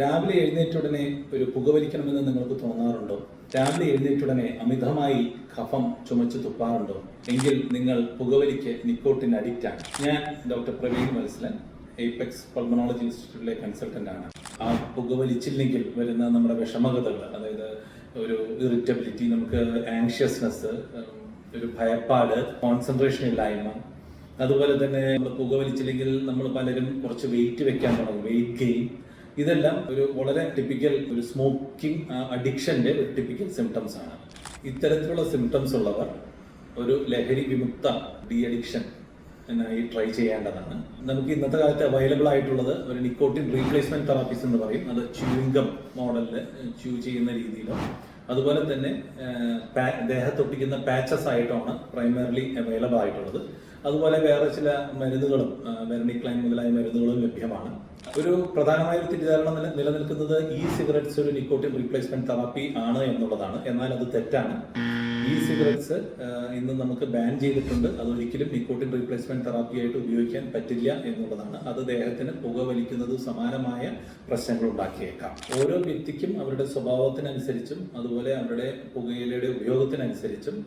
രാവിലെ എഴുന്നേറ്റ ഉടനെ ഒരു പുകവലിക്കണമെന്ന് നിങ്ങൾക്ക് തോന്നാറുണ്ടോ? രാവിലെ എഴുന്നേറ്റ ഉടനെ അമിതമായി കഫം ചുമച്ച് തുപ്പാറുണ്ടോ? എങ്കിൽ നിങ്ങൾ പുകവലിക്ക് നിക്കോട്ടിൻ അഡിക്റ്റ് ആണ്. ഞാൻ doctor Praveen Matsalan Apex pulmonology ഇൻസ്റ്റിറ്റ്യൂട്ടിലെ കൺസൾട്ടന്റ് ആണ്. ആ പുകവലിച്ചില്ലെങ്കിൽ വരുന്ന നമ്മുടെ വിഷമകതകൾ അതായത് ഒരു ഇറിറ്റബിലിറ്റി നമുക്ക് ആങ്ഷ്യസ്നെസ് ഒരു ഭയപ്പാട് കോൺസെൻട്രേഷൻ ഇല്ലായ്മ അതുപോലെ തന്നെ നമ്മൾ പുകവലിച്ചില്ലെങ്കിൽ നമ്മൾ പലരും കുറച്ച് വെയിറ്റ് വെക്കാൻ തുടങ്ങും വെയിറ്റ് ഗെയിൻ ഇതെല്ലാം ഒരു വളരെ ടിപ്പിക്കൽ ഒരു സ്മോക്കിംഗ് അഡിക്ഷന്റെ ഒരു ടിപ്പിക്കൽ സിംറ്റംസ് ആണ്. ഇത്തരത്തിലുള്ള സിംറ്റംസ് ഉള്ളവർ ഒരു ലഹരി വിമുക്ത ഡി അഡിക്ഷൻ എന്നായി ട്രൈ ചെയ്യേണ്ടതാണ്. നമുക്ക് ഇന്നത്തെ കാലത്ത് അവൈലബിൾ ആയിട്ടുള്ളത് ഒരു നിക്കോട്ടിൻ റീപ്ലേസ്മെന്റ് തെറാപ്പീസ് എന്ന് പറയും. അത് ച്യൂയിങ്കം മോഡലിൽ ച്യൂ ചെയ്യുന്ന രീതിയിലോ അതുപോലെ തന്നെ ദേഹത്തൊട്ടിക്കുന്ന പാച്ചസ് ആയിട്ടാണ് പ്രൈമറിലി അവൈലബിൾ ആയിട്ടുള്ളത്. അതുപോലെ വേറെ ചില മരുന്നുകളും വെർണിക്ലൈൻ മുതലായ മരുന്നുകളും ലഭ്യമാണ്. ഒരു പ്രധാനമായ ഒരു തെറ്റിദ്ധാരണ നിലനിൽക്കുന്നത് ഈ സിഗരറ്റ്സ് ഒരു നിക്കോട്ടിൻ റീപ്ലേസ്മെന്റ് തെറാപ്പി ആണ് എന്നുള്ളതാണ്. എന്നാൽ അത് തെറ്റാണ്. ഈ സിഗരറ്റ്സ് ഇന്ന് നമുക്ക് ബാൻ ചെയ്തിട്ടുണ്ട്. അതൊരിക്കലും നിക്കോട്ടിൻ റീപ്ലേസ്മെന്റ് തെറാപ്പി ആയിട്ട് ഉപയോഗിക്കാൻ പറ്റില്ല എന്നുള്ളതാണ്. അത് ദേഹത്തിന് പുകവലിക്കുന്നത് സമാനമായ പ്രശ്നങ്ങൾ ഉണ്ടാക്കിയേക്കാം. ഓരോ വ്യക്തിക്കും അവരുടെ സ്വഭാവത്തിനനുസരിച്ചും അതുപോലെ അവരുടെ പുകയിലയുടെ ഉപയോഗത്തിനനുസരിച്ചും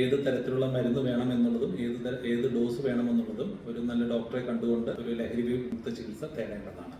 ഏത് തരത്തിലുള്ള മരുന്ന് വേണം എന്നുള്ളതും ഏത് ഏത് ഡോസ് വേണമെന്നുള്ളതും ഒരു നല്ല ഡോക്ടറെ കണ്ടുകൊണ്ട് ഒരു ലഹരി വിമുക്ത ചികിത്സ തേടേണ്ടതാണ്.